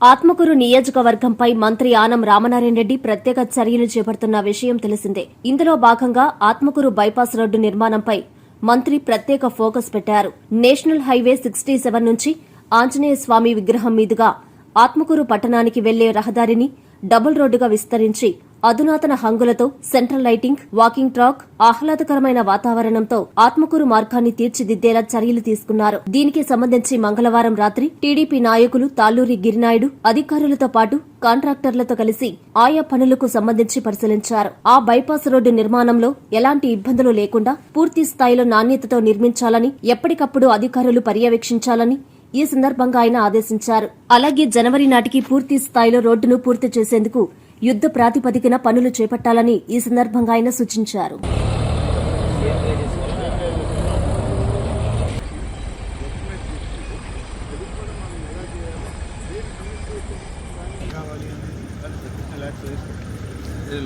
ఆత్మకూరు నియోజకవర్గంపై మంత్రి ఆనం రామనారాయణ రెడ్డి ప్రత్యేక చర్యలు చేపడుతున్న విషయం తెలిసిందే. ఇందులో భాగంగా ఆత్మకూరు బైపాస్ రోడ్డు నిర్మాణంపై మంత్రి ప్రత్యేక ఫోకస్ పెట్టారు. నేషనల్ హైవే సిక్స్టీ సెవెన్ నుంచి ఆంజనేయ స్వామి విగ్రహం మీదుగా ఆత్మకూరు పట్టణానికి వెళ్ళే రహదారిని డబుల్ రోడ్డుగా విస్తరించి అధునాతన హంగులతో సెంట్రల్ లైటింగ్ వాకింగ్ ట్రాక్ ఆహ్లాదకరమైన వాతావరణంతో ఆత్మకూరు మార్గాన్ని తీర్చిదిద్దేలా చర్యలు తీసుకున్నారు. దీనికి సంబంధించి మంగళవారం రాత్రి టీడీపీ నాయకులు తాళ్ళూరి గిరినాయుడు అధికారులతో పాటు కాంట్రాక్టర్లతో కలిసి ఆయా పనులకు సంబంధించి పరిశీలించారు. ఆ బైపాస్ రోడ్డు నిర్మాణంలో ఎలాంటి ఇబ్బందులు లేకుండా పూర్తి స్థాయిలో నాణ్యతతో నిర్మించాలని ఎప్పటికప్పుడు అధికారులు పర్యవేక్షించాలని ఈ సందర్భంగా ఆయన ఆదేశించారు. అలాగే జనవరి నాటికి పూర్తి స్థాయిలో రోడ్డును పూర్తి చేసేందుకు యుద్ద ప్రాతిపదికన పనులు చేపట్టాలని ఈ సందర్భంగా ఆయన సూచించారు.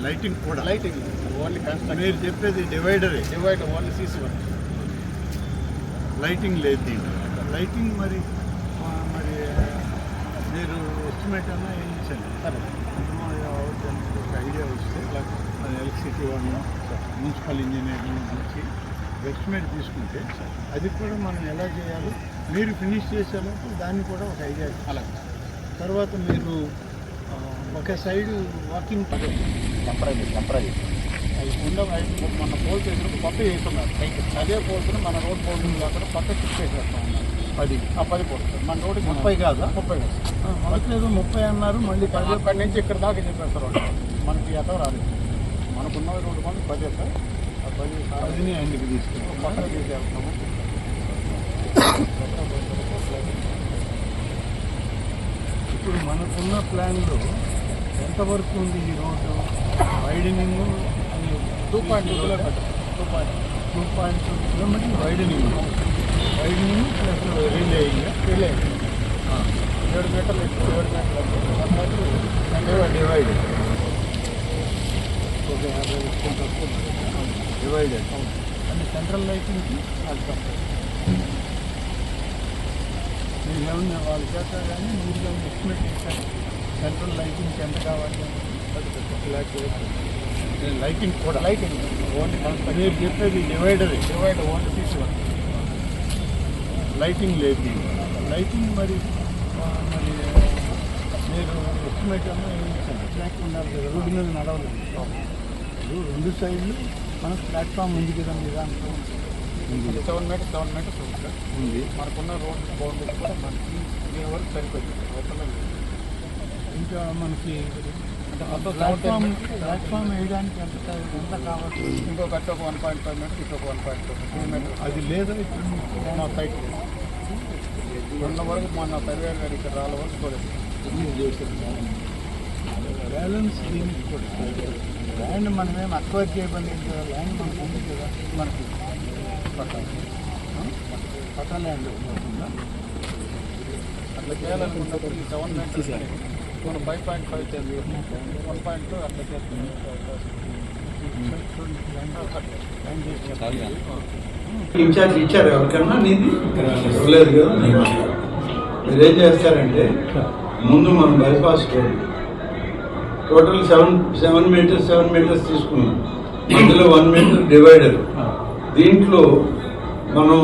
లైటింగ్ కూడా. లైటింగ్ ఓన్లీ మీరు చెప్పేది divider divider only CC one lighting లేదు దీంట్లో. లైటింగ్ మరి మరి మీరు ఎస్టిమేట్ అన్నా ఏం ఇచ్చండి ఒక ఐడియా వస్తే ఎలక్ట్రిసిటీ వాళ్ళని మున్సిపల్ ఇంజనీర్ నుంచి ఎస్టిమేట్ తీసుకుంటే అది కూడా మనం ఎలా చేయాలో? మీరు ఫినిష్ చేసేలోపు దాన్ని కూడా ఒక ఐడియా అలాగే. తర్వాత మీరు ఒక సైడ్ వాకింగ్ టెంపరీ టెంపరీ అది ఉండవు అయితే మన పోల్ చేసినప్పుడు కొత్త వేస్తున్నారు అదే పోల్స్ని మన రోడ్ పోల్ కాకుండా కొత్త షిఫ్ట్ చేసేస్తా ఉన్నారు. పది. ఆ పది పోల్స్ మన రోడ్డు ముప్పై కాదా. ముప్పై కాదు. ముప్పై అన్నారు మళ్ళీ పది. అక్కడి నుంచి ఇక్కడ దాకా చెప్పేస్తారు మనకి ఎటో రాలేదు. మనకున్న రోడ్డు మంది పది సార్ ఆ పది పదిని ఆయనకి కొత్త చేసేస్తున్నాము ఇప్పుడు మనకున్న ప్లాన్లో ఎంతవరకు ఉంది ఈ road? Widening two point two kilometre. Two point two point two kilometre widening. Widening plus relaying relaying ఏడు మీటర్లు ఎక్కువ ఏడు మీటర్లు ఎక్కువ డివైడ్ ఒక యాభై డివైడెడ్ అంటే సెంట్రల్ లైటింగ్కి అది తక్కువ మీరు ఏమన్నా వాళ్ళ చేత కానీ మీరు కానీ ఎస్టిమేట్ చేశారు సెంట్రల్ లైటింగ్కి ఎంత కావాలి లైటింగ్ కూడా లైటింగ్ ఓన్లీ మీరు చెప్పేది డివైడర్ డివైడర్ ఓన్లీ తీసుకుని లైటింగ్ లేదు. లైటింగ్ మరి మరి మీరు ఎస్టిమేట్ ఏం ట్రాక్ ఉండాలి కదా. రోడ్డు మీద నడవలేదు. రెండు సైడ్లు మనకు ప్లాట్ఫామ్ ఉంది కదా మీ దాంట్లో? సెవెన్ మీటర్స్ సెవెన్ మీటర్స్ ఉంది సార్ ఉంది. మనకున్న రోడ్ బౌండరీ కూడా మనకి దీని వరకు సరిపోతుంది ఇంకా మనకి ప్లాట్ఫామ్ ప్లాట్ఫామ్ వేయడానికి ఎంత ఎంత కావచ్చు ఇంకొక అటు ఒక వన్ పాయింట్ ఫైవ్ మీటర్స్ ఇటు ఒక వన్ పాయింట్ ఫైవ్ మీటర్ అది లేదా. ఇప్పుడు మా సైట్ ఉన్న వరకు మొన్న సర్వే గారు ఇక్కడ రాళ్ళ వరకు చూడలేదు బ్యాలెన్స్ దీనికి కూడా ల్యాండ్ మనమేం అక్వైర్ చేయబడి కదా. ల్యాండ్ మనకు ఉంది కదా. మనకి పట్టా? పట్టా ల్యాండ్ అట్లా చేయాలనుకున్నప్పుడు సెవెన్ మీటర్స్ మనం ఫైవ్ పాయింట్ ఫైవ్ చేయాలి వన్ పాయింట్ టూ అట్లా చేస్తుంది ఇన్ఛార్జ్ ఇచ్చారు ఎవరికన్నా నీది? ఇవ్వలేదు కదా నేను మీరు ఏం చేస్తారంటే ముందు మనం bypass road total seven seven metres seven metres తీసుకున్నాం. అందులో వన్ మీటర్ డివైడర్ దీంట్లో మనం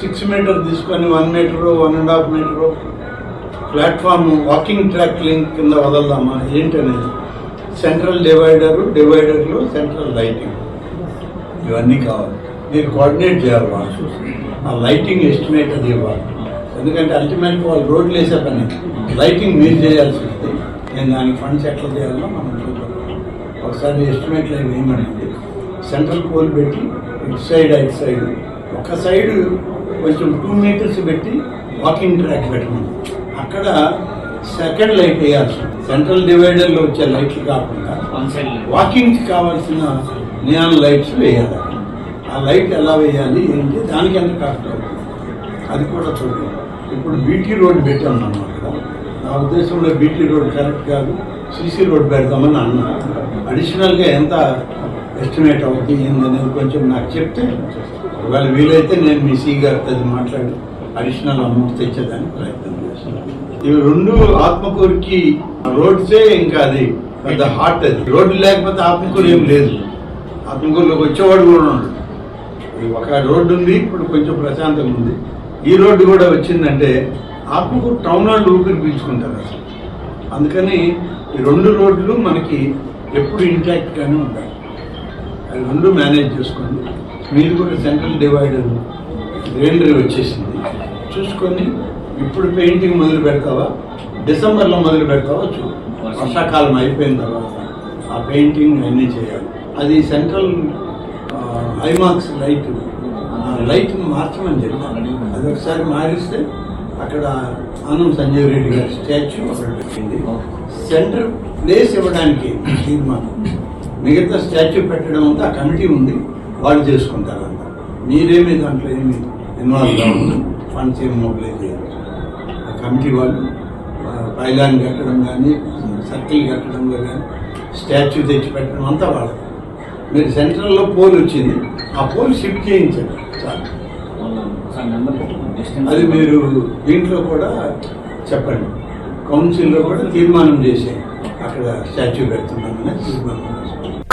సిక్స్ మీటర్ తీసుకొని one metre one and half metre platform walking track link కింద వదలదామా? ఏంటనేది? సెంట్రల్ డివైడరు డివైడర్లు సెంట్రల్ లైటింగ్. ఇవన్నీ కావాలి. మీరు కోఆర్డినేట్ చేయాలి వాళ్ళు ఆ లైటింగ్ ఎస్టిమేట్ అది ఇవ్వాలి. ఎందుకంటే అల్టిమేట్ వాళ్ళు రోడ్లు వేసే పని. లైటింగ్ మీరు చేయాల్సి ఉంది నేను దానికి ఫండ్స్ ఎట్లా చేయాలో మనం చూద్దాం. ఒకసారి ఎస్టిమేట్లు అవి ఏమనేది? సెంట్రల్ పోల్ పెట్టి ఇటు సైడ్ అటు సైడ్. ఒక సైడ్ కొంచెం టూ మీటర్స్ పెట్టి వాకింగ్ ట్రాక్ పెట్టమని. అక్కడ సెకండ్ లైట్ వేయాల్సి. సెంట్రల్ డివైడర్లో వచ్చే లైట్లు కాకుండా వాకింగ్కి కావాల్సిన నియాన్ లైట్స్ వేయాలి. ఆ లైట్ ఎలా వేయాలి ఏంటి దానికి ఎంత కాస్ట్ అవుతుంది? అది కూడా చూద్దాం. ఇప్పుడు బీటీ రోడ్ పెట్టాం మనం అక్కడ. నా ఉద్దేశంలో బీటీ రోడ్ కరెక్ట్ కాదు. సీసీ రోడ్ పెడదామని అన్నా. అడిషనల్గా ఎంత ఎస్టిమేట్ అవుతుంది ఏందనేది కొంచెం నాకు చెప్తే ఒకవేళ వీలైతే నేను మీ సీ గారితో మాట్లాడి అడిషనల్ అమౌంట్ తెచ్చేదానికి ప్రయత్నం ఇవి రెండు ఆత్మకూరుకి రోడ్సే ఇంకా అది పెద్ద హార్ట్ అది. రోడ్డు లేకపోతే ఆత్మకూరు ఏం లేదు. ఆత్మకూరులోకి వచ్చేవాడు కూడా ఉండదు ఒక రోడ్డు ఉంది ఇప్పుడు కొంచెం ప్రశాంతంగా ఉంది. ఈ రోడ్డు కూడా వచ్చిందంటే ఆత్మకూరు టౌన్ వాళ్ళు ఊపిరి పీల్చుకుంటారు అసలు. అందుకని ఈ రెండు రోడ్లు మనకి ఎప్పుడు ఇంటాక్ట్గానే ఉంటాయి అవి రెండు మేనేజ్ చేసుకోండి మీరు కూడా సెంట్రల్ డివైడర్ గ్రైండర్ వచ్చేసింది. చూసుకొని ఇప్పుడు పెయింటింగ్ మొదలు పెడతావా? డిసెంబర్లో మొదలు పెడతావా? చూ. వర్షాకాలం అయిపోయిన తర్వాత ఆ పెయింటింగ్ అన్నీ చేయాలి. అది సెంట్రల్ ఐమాక్స్ లైట్. లైట్ మార్చమని చెప్పాను అది ఒకసారి మారిస్తే అక్కడ ఆనం సంజయ్ రెడ్డి గారి స్టాచ్యూ అక్కడ పెట్టింది. సెంటర్ ప్లేస్ ఇవ్వడానికి తీర్మానం. మిగతా స్టాచ్యూ పెట్టడం అంతా ఆ కమిటీ ఉంది. వాళ్ళు చేసుకుంటారంట. మీరేమి దాంట్లో ఏమి ఇన్వాల్వ్ కావద్దు ఫండ్స్ ఏమి మొబిలైజ్ చేయాలి కమిటీ వాళ్ళు పైలాన్ కట్టడం కానీ సర్కిల్ కట్టడంలో కానీ స్టాచ్యూ తెచ్చి పెట్టడం అంతా వాళ్ళు మీరు సెంట్రల్లో పోల్ వచ్చింది. ఆ పోల్ షిఫ్ట్ చేయించండి. చాలు. అది మీరు దీంట్లో కూడా చెప్పండి. కౌన్సిల్లో కూడా తీర్మానం చేసే అక్కడ స్టాచ్యూ పెడుతున్నామని తీర్మానం చేసి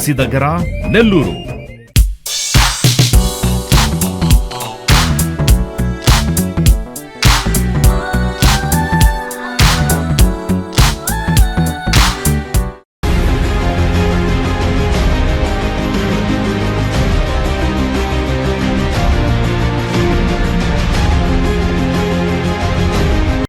RTC దగ్గర నెల్లూరు.